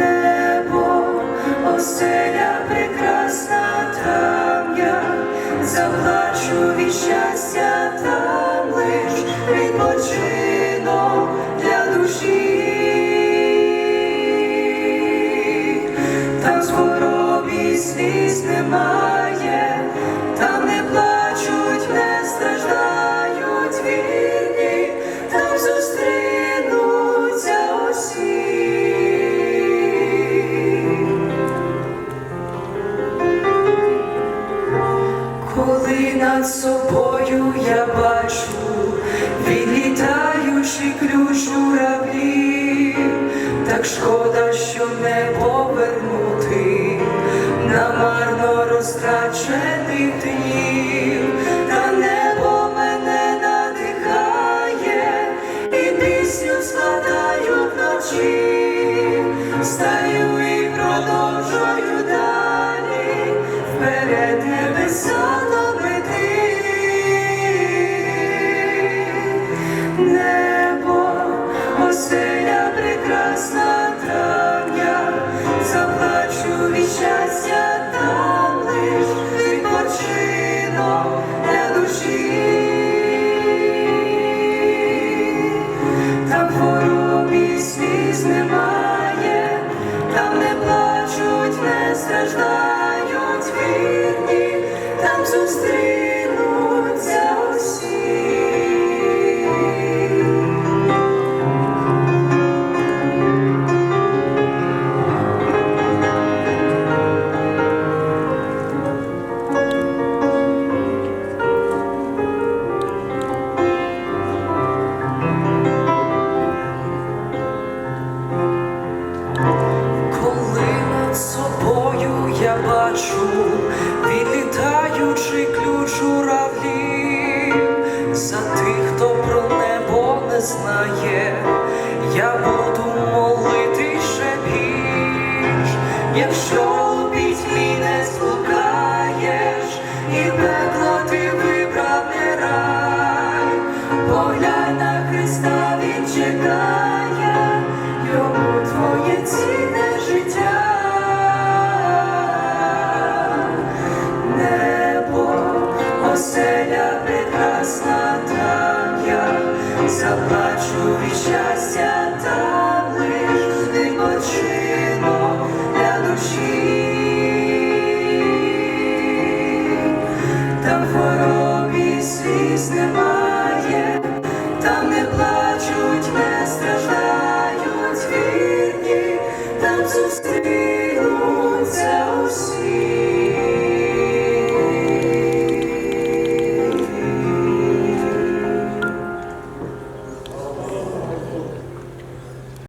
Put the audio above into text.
небо, оселя прекрасна, там я заплачу від щастя, там лиш відпочинок над собою я бачу відлітаючий ключ журавлі, так шкода, що не повернути намарно розтрачених днів, та небо мене надихає, і пісню складаю вночі, стаю і продовжую далі, вперед небеса заплачу від щастя, там лиш відпочинок для душі. Там хвороб і сліз немає, там не плачуть, не страждають вірні, там зустрінуться бачу відлітаючи ключ уравлів, за тих, хто про небо не знає, я буду молити ще більш, якщо у пітьмі я заплачу від щастя, там лиш відпочинок для душі. Там хвороб і сліз немає, там не плачуть, не страждають вірні, там зустрінуться усі.